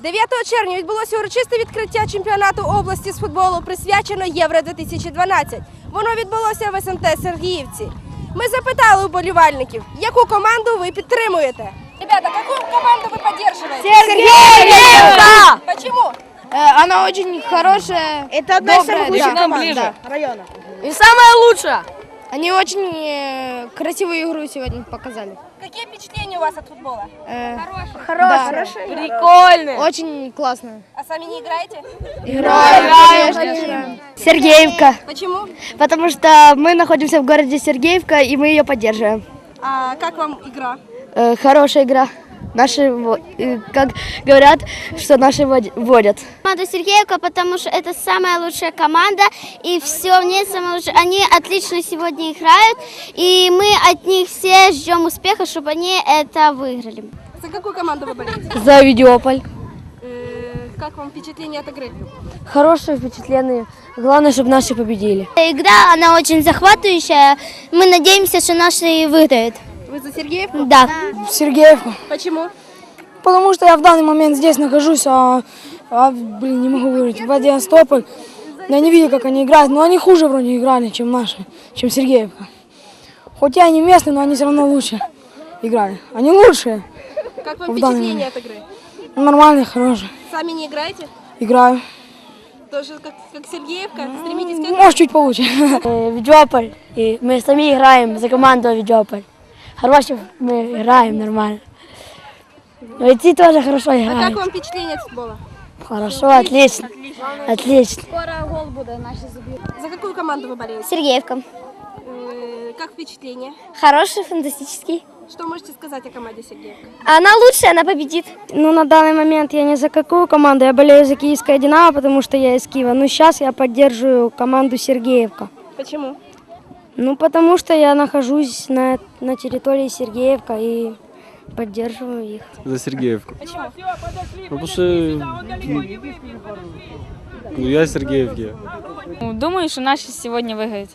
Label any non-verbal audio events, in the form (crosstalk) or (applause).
9 червня відбулося урочисте відкриття чемпіонату області з футболу, присвячено Євро 2012. Воно відбулося в СМТ Сергіївці. Ми запитали у болівальників, яку команду ви підтримуєте. Ребята, яку команду ви підтримуєте? Сергеевка! Почему? Э, Она очень хорошая. Это одна из самых Да. да. Они очень э, красивую игру сегодня показали. Какие впечатления у вас от футбола? Э, Хорошая. Прикольно. Очень классно. А сами не играете? Играем. Сергеевка, Почему? потому что мы находимся в городе Сергеевка и мы ее поддерживаем. А как вам игра? Э, хорошая игра. Наши, во- э, как говорят, что наши вод- водят. Команда Сергеевка, потому что это самая лучшая команда, и все в ней самое лучшее. Они отлично сегодня играют, и мы от них все ждем успеха, чтобы они это выиграли. За какую команду вы болеете? За Видеополь. Э, Как вам впечатление от игры? Хорошие впечатления. Главное, чтобы наши победили. Игра, она очень захватывающая. Мы надеемся, что наши выиграют. За Сергеевку? Да. Сергеевку. Почему? Потому что я в данный момент здесь нахожусь, а, а, блин, не могу говорить, Владивостополь. Я не видел, как они играют, но они хуже вроде играли, чем наши, чем Сергеевка. Хоть я не местный, но они все равно лучше играли. Они лучшие, Как вам В впечатление от игры? нормальные, хорошие. Сами не играете? Играю. Тоже как, как Сергеевка? Стремитесь как... Может, чуть получше. (laughs) Видеополь. И мы сами играем за команду Видеополь. Хорошо, мы играем нормально. Но эти тоже хорошо А как вам впечатление от футбола? Хорошо, отлично. Отлично. За какую команду вы болеете? Сергеевка. Э, Как впечатление? Хороший, фантастический. Что можете сказать о команде Сергеевка? Она лучшая, она победит. Ну, на данный момент я не за какую команду, я болею за киевское «Динамо», потому что я из Киева. Но сейчас я поддерживаю команду Сергеевка. Почему? Ну, потому что я нахожусь на, на территории Сергеевка и поддерживаю их. За Сергеевку. Почему? Ну, потому что ну, я из Сергеевки. Ну, Думаю, що наші сьогодні виграють.